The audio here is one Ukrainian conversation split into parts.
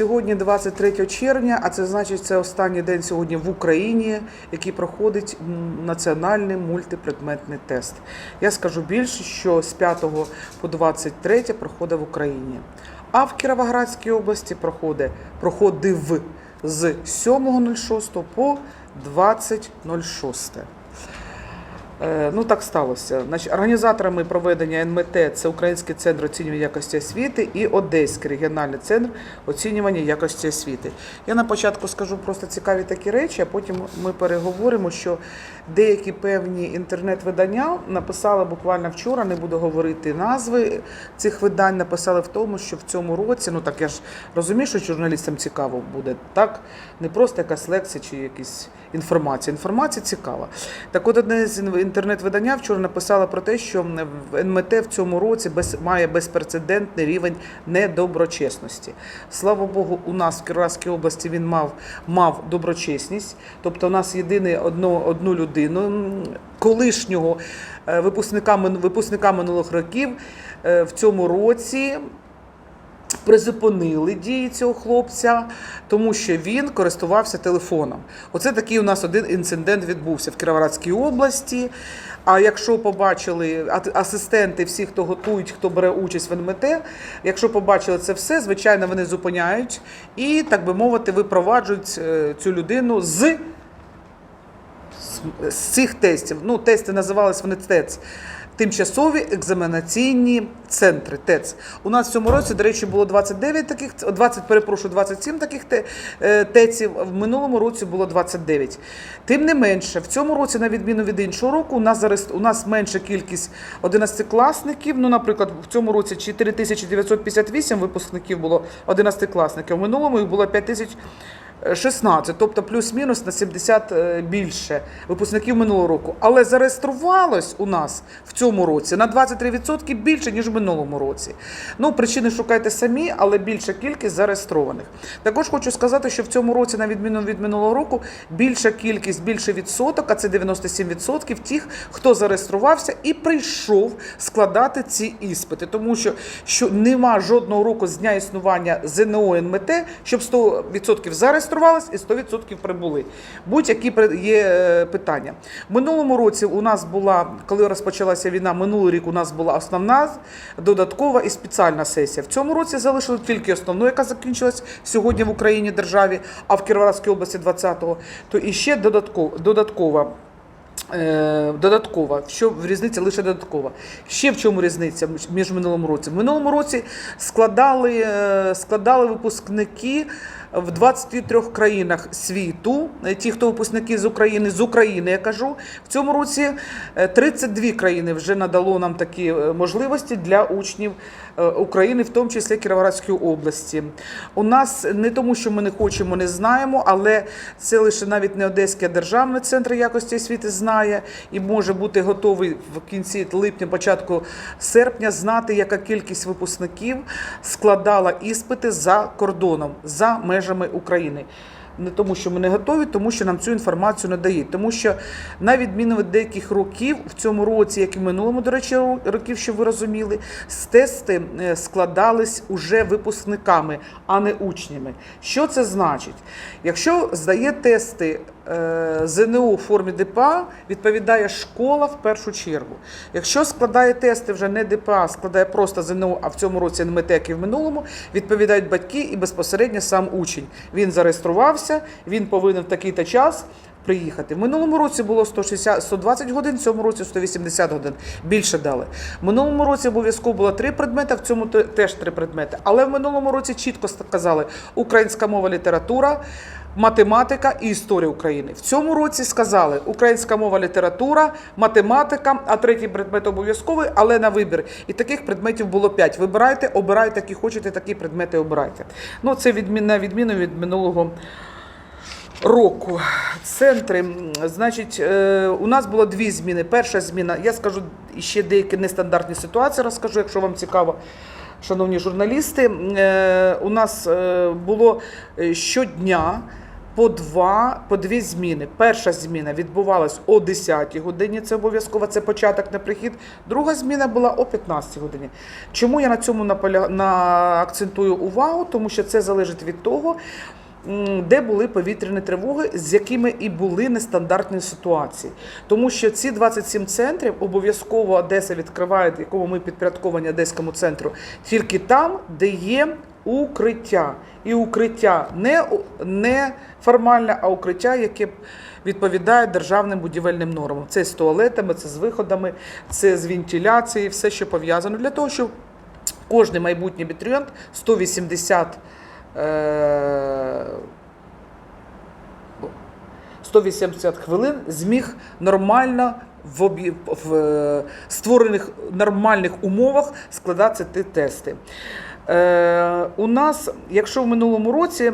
Сьогодні 23 червня, а це значить, це останній день сьогодні в Україні, який проходить національний мультипредметний тест. Я скажу більше, що з 5 по 23 проходить в Україні. А в Кіровоградській області проходить, проходив з 7.06 по 20.06. Е, Ну так сталося. Значить, організаторами проведення НМТ це Український центр оцінювання якості освіти і Одеський регіональний центр оцінювання якості освіти. Я на початку скажу просто цікаві такі речі, а потім ми переговоримо, що деякі певні інтернет-видання написали буквально вчора, не буду говорити назви цих видань, написали в тому, що в цьому році, ну так я ж розумію, що журналістам цікаво буде, так? Не просто якась лекція чи якісь інформація. Інформація цікава. Так от одне з інтернет-видання вчора написало про те, що НМТ в цьому році без, має безпрецедентний рівень недоброчесності. Слава Богу, у нас в Кіровоградській області він мав, мав доброчесність. Тобто у нас єдине одну, одну людину, колишнього е, випускника, випускника минулих років е, в цьому році призупинили дії цього хлопця, тому що він користувався телефоном. Оце такий у нас один інцидент відбувся в Кіровоградській області. А якщо побачили асистенти, всі, хто готують, хто бере участь в НМТ, якщо побачили це все, звичайно, вони зупиняють і, так би мовити, випроваджують е, цю людину з- з цих тестів. Ну, тести називались вони ТЕЦ. Тимчасові екзаменаційні центри ТЕЦ. У нас в цьому році, до речі, було 29 таких, 20, перепрошую, 27 таких е, ТЕЦів. В минулому році було 29. Тим не менше, в цьому році, на відміну від іншого року, у нас зараз у нас менша кількість 11-класників. Ну, наприклад, в цьому році 4958 випускників було 11-класників. В минулому їх було 5000 16, тобто плюс-мінус на 70 е, більше випускників минулого року. Але зареєструвалось у нас в цьому році на 23% більше, ніж в минулому році. Ну, причини шукайте самі, але більша кількість зареєстрованих. Також хочу сказати, що в цьому році, на відміну від минулого року, більша кількість, більший відсоток, а це 97% тих, хто зареєструвався і прийшов складати ці іспити. Тому що, що нема жодного року з дня існування ЗНО НМТ, щоб 100% зареєструвалось і 100% прибули. Будь-які є е, питання. Минулому році у нас була, коли розпочалася війна, минулий рік у нас була основна, додаткова і спеціальна сесія. В цьому році залишили тільки основну, яка закінчилась сьогодні в Україні державі, а в Кіровоградській області 20-го, то і ще додаткова. додаткова. Е, що в різниця лише додаткова. Ще в чому різниця між- між минулим році? В минулому році складали, е, складали випускники в 23 країнах світу. Е, Ті, хто випускники з України, з України, я кажу. В цьому році е, 32 країни вже надало нам такі е, можливості для учнів е, України, в тому числі Кіровоградської області. У нас не тому, що ми не хочемо, не знаємо, але це лише навіть не Одеський а державний центр якості освіти знає і може бути готовий в кінці липня, початку серпня, знати, яка кількість випускників складала іспити за кордоном, за межами України. Не тому, що ми не готові, тому що нам цю інформацію не дають. Тому що на відміну від деяких років, в цьому році, як і в минулому, до речі, років, щоб ви розуміли, тести е, складались уже випускниками, а не учнями. Що це значить? Якщо здає тести е, ЗНО у формі ДПА, відповідає школа в першу чергу. Якщо складає тести вже не ДПА, складає просто ЗНО, а в цьому році НМТ, як і в минулому, відповідають батьки і безпосередньо сам учень. Він зареєструвався, він повинен в такий-то час. Приїхати. В минулому році було 160, 120 годин, в цьому році 180 годин. Більше дали. В минулому році обов'язково було три предмети, в цьому те- теж три предмети. Але в минулому році чітко сказали українська мова, література, математика і історія України. В цьому році сказали українська мова, література, математика, а третій предмет обов'язковий, але на вибір. І таких предметів було п'ять. Вибирайте, обирайте, які хочете, такі предмети обирайте. Ну, це відмін, на відміну від минулого року. Центри, значить, е, у нас було дві зміни. Перша зміна, я скажу ще деякі нестандартні ситуації, розкажу, якщо вам цікаво. Шановні журналісти, Е, у нас е, було е, щодня по два, по дві зміни. Перша зміна відбувалась о 10 годині, це обов'язково, це початок на прихід. Друга зміна була о 15 годині. Чому я на цьому наполя... на... акцентую увагу? Тому що це залежить від того, де були повітряні тривоги, з якими і були нестандартні ситуації. Тому що ці 27 центрів обов'язково Одеса відкриває, якому ми підпорядковані Одеському центру, тільки там, де є укриття. І укриття не, не формальне, а укриття, яке відповідає державним будівельним нормам. Це з туалетами, це з виходами, це з вентиляцією, все, що пов'язано для того, щоб кожний майбутній абітурієнт 180 е, 180 хвилин зміг нормально в, об'є- в е, створених нормальних умовах складати ті тести. Е, у нас, якщо в минулому році е,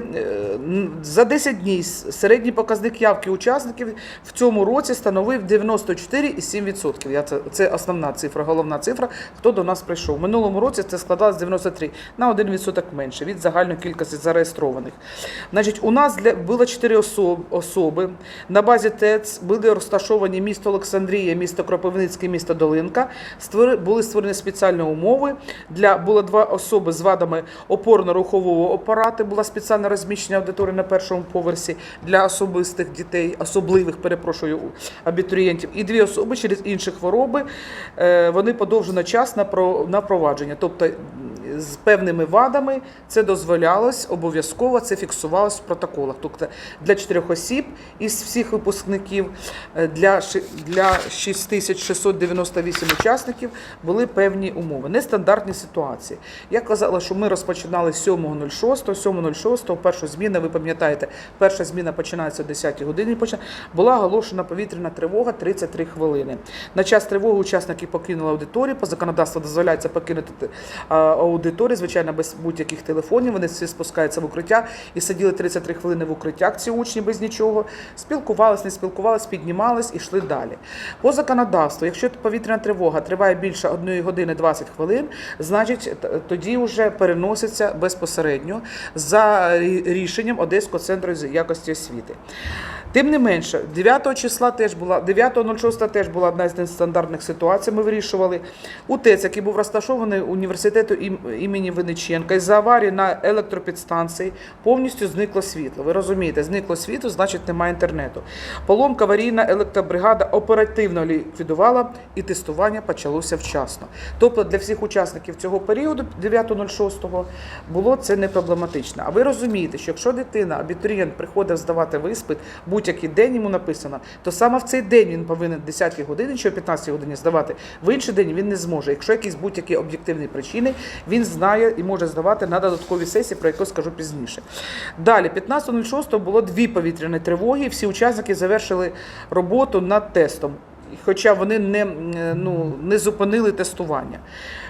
за 10 днів середній показник явки учасників в цьому році становив 94,7%. Я це, це основна цифра, головна цифра, хто до нас прийшов. В минулому році це складалось 93 на 1% менше від загальної кількості зареєстрованих. Значить, у нас для було 4 особи. На базі ТЕЦ були розташовані місто Олександрія, місто Кропивницький, місто Долинка. Були створені спеціальні умови. Для було два особи з вадами опорно-рухового апарату. Була спеціальне розміщення аудиторії на першому поверсі для особистих дітей, особливих, перепрошую, абітурієнтів. І дві особи через інші хвороби. е, Вони подовжено час на про- на провадження. Тобто з певними вадами це дозволялось обов'язково, це фіксувалось в протоколах. Тобто для чотирьох осіб із всіх випускників, е, для, для 6698 учасників були певні умови, нестандартні ситуації. Я казала, що ми розпочинали 7.06, 7.06, перша зміна, ви пам'ятаєте, перша зміна починається о 10 годині. Була оголошена повітряна тривога 33 хвилини. На час тривоги учасники покинули аудиторію. По законодавству дозволяється покинути е, аудиторію, звичайно, без будь-яких телефонів. Вони всі спускаються в укриття і сиділи 33 хвилини в укриттях. Ці учні без нічого. Спілкувались, не спілкувались, піднімались і йшли далі. По законодавству, якщо повітряна тривога триває більше 1 години 20 хвилин, значить тоді вже переноситься безпосередньо за рішенням Одеського центру якості освіти. Тим не менше, 9 числа теж була 9.06 теж була одна з нестандартних ситуацій. Ми вирішували у ТЕЦ, який був розташований університету імені Винниченка. Із-за аварії на електропідстанції повністю зникло світло. Ви розумієте, зникло світло, значить немає інтернету. Поломка аварійна електробригада оперативно ліквідувала і тестування почалося вчасно. Тобто для всіх учасників цього періоду 9.06 було це не проблематично. А ви розумієте, що якщо дитина, абітурієнт приходить здавати виспит, будь-який день йому написано, то саме в цей день він повинен 10 годині чи о 15 годині здавати. В інший день він не зможе. Якщо якісь будь-які об'єктивні причини, він знає і може здавати на додаткові сесії, про яку скажу пізніше. Далі, 15.06 було дві повітряні тривоги. Всі учасники завершили роботу над тестом. Хоча вони не, ну, не зупинили тестування.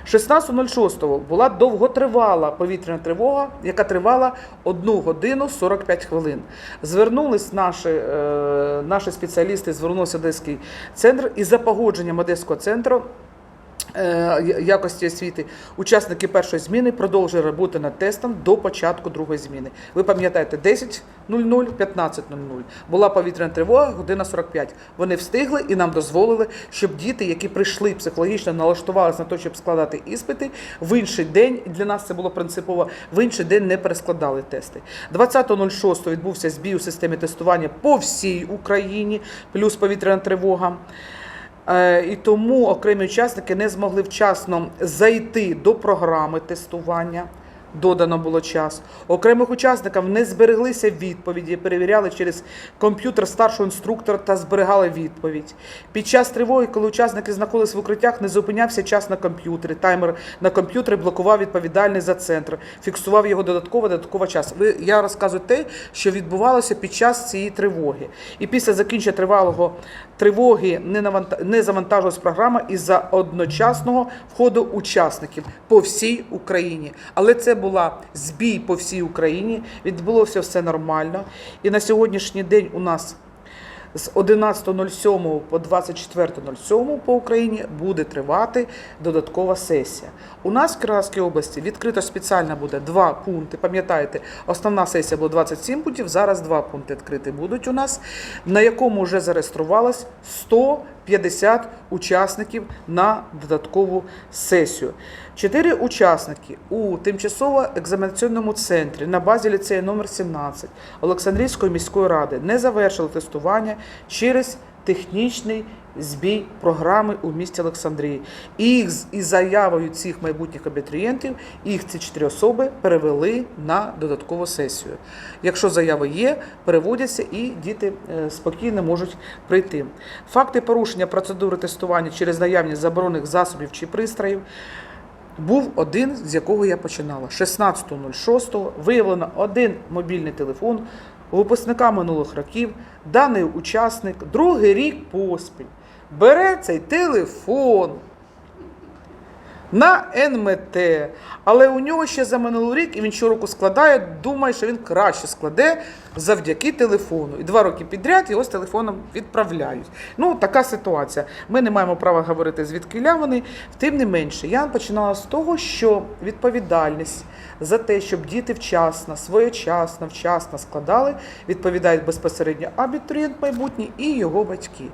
16.06 була довготривала повітряна тривога, яка тривала 1 годину 45 хвилин. Звернулись наші, е, наші спеціалісти, звернувся Одеський центр і за погодженням Одеського центру е, якості освіти учасники першої зміни продовжують роботу над тестом до початку другої зміни. Ви пам'ятаєте, 10.00, 15.00 була повітряна тривога, година 45. Вони встигли і нам дозволили, щоб діти, які прийшли психологічно налаштувалися на те, щоб складати іспити, в інший день для нас це було принципово, в інший день не перескладали тести. 20.06 відбувся збій у системі тестування по всій Україні, плюс повітряна тривога. Е, І тому окремі учасники не змогли вчасно зайти до програми тестування. Додано було час. Окремих учасників не збереглися відповіді, перевіряли через комп'ютер старшого інструктора та зберігали відповідь. Під час тривоги, коли учасники знаходилися в укриттях, не зупинявся час на комп'ютері. Таймер на комп'ютері блокував відповідальний за центр, фіксував його додатково, додатково час. Ви я розказую те, що відбувалося під час цієї тривоги. І після закінчення тривалого тривоги не наванта- не завантажилась програма із-за одночасного входу учасників по всій Україні. Але це була збій по всій Україні. Відбулося все нормально. І на сьогоднішній день у нас з 11.07 по 24.07 по Україні буде тривати додаткова сесія. У нас в Кіровоградській області відкрито спеціально буде два пункти. Пам'ятаєте, основна сесія була 27 пунктів, зараз два пункти відкриті будуть у нас, на якому вже зареєструвалось 150 учасників на додаткову сесію. Чотири учасники у тимчасово екзаменаційному центрі на базі ліцею номер 17 Олександрійської міської ради не завершили тестування через технічний збій програми у місті Олександрії. І із заявою цих майбутніх абітурієнтів їх ці чотири особи перевели на додаткову сесію. Якщо заяви є, переводяться і діти е, спокійно можуть прийти. Факти порушення процедури тестування через наявність заборонених засобів чи пристроїв. Був один, з якого я починала. 16.06 виявлено один мобільний телефон випускника минулих років. Даний учасник другий рік поспіль бере цей телефон на НМТ, але у нього ще за минулий рік і він щороку складає, думає, що він краще складе завдяки телефону. І два роки підряд його з телефоном відправляють. Ну, така ситуація. Ми не маємо права говорити, звідки вони. Тим не менше, я починала з того, що відповідальність за те, щоб діти вчасно, своєчасно, вчасно складали, відповідають безпосередньо абітурієнт майбутній і його батьки.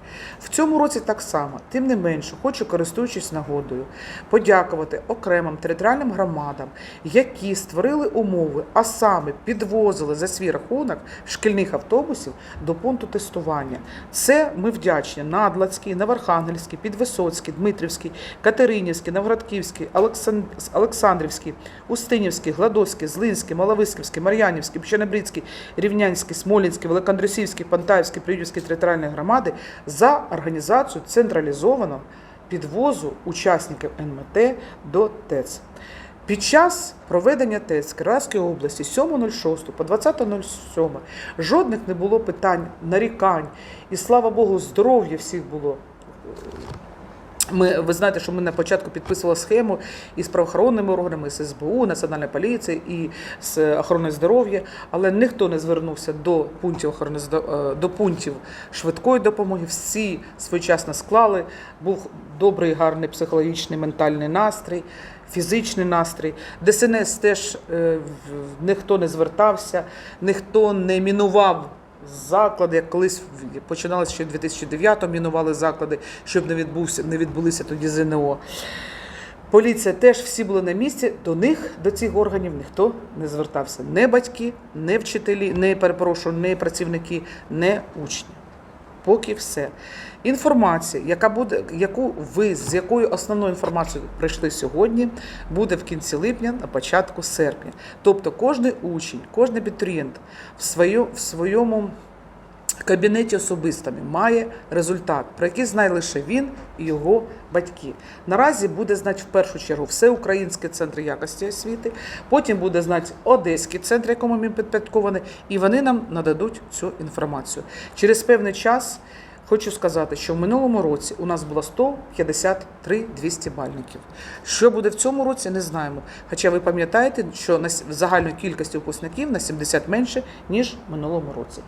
В цьому році так само. Тим не менше, хочу, користуючись нагодою, подякувати окремим територіальним громадам, які створили умови, а саме підвозили за свій рахунок шкільних автобусів до пункту тестування. Це ми вдячні Надлацький, Новоархангельський, Підвисоцький, Дмитрівський, Катеринівський, Новгородківський, Олексан- Олександрівський, Устинівський, Гладоцький, Злинський, Маловисківський, Мар'янівський, Пченебрицький, Рівнянський, Смолінський, Великоандрусівський, Пантаївський, Приютівський територіальні громади за організацію централізованого підвозу учасників НМТ до ТЕЦ. Під час проведення ТЕЦ Кіровоградської області 7.06 по 20.07 жодних не було питань, нарікань. І слава Богу, здоров'я всіх було. Ми, ви знаєте, що ми на початку підписували схему із правоохоронними органами, з СБУ, Національної поліції і з охорони здоров'я, але ніхто не звернувся до пунктів охорони е, до пунктів швидкої допомоги. Всі своєчасно склали. Був добрий, гарний психологічний ментальний настрій, фізичний настрій. ДСНС теж е, ніхто не звертався, ніхто не мінував заклади, як колись починалося ще в 2009 мінували заклади, щоб не відбувся, не відбулися тоді ЗНО. Поліція теж всі були на місці. До них, до цих органів, ніхто не звертався. Не батьки, не вчителі, не перепрошую, не працівники, не учні. Поки все. Інформація, яка буде, яку ви з якою основною інформацією прийшли сьогодні, буде в кінці липня, на початку серпня. Тобто кожен учень, кожен абітурієнт в, своєму в своєму кабінеті особистому має результат, про який знає лише він і його батьки. Наразі буде знати в першу чергу всеукраїнський центр якості освіти, потім буде знати Одеський центр, якому ми підпорядковані, і вони нам нададуть цю інформацію. Через певний час. Хочу сказати, що в минулому році у нас було 153 200 бальників. Що буде в цьому році, не знаємо. Хоча ви пам'ятаєте, що на загальної кількості випускників на 70 менше, ніж в минулому році.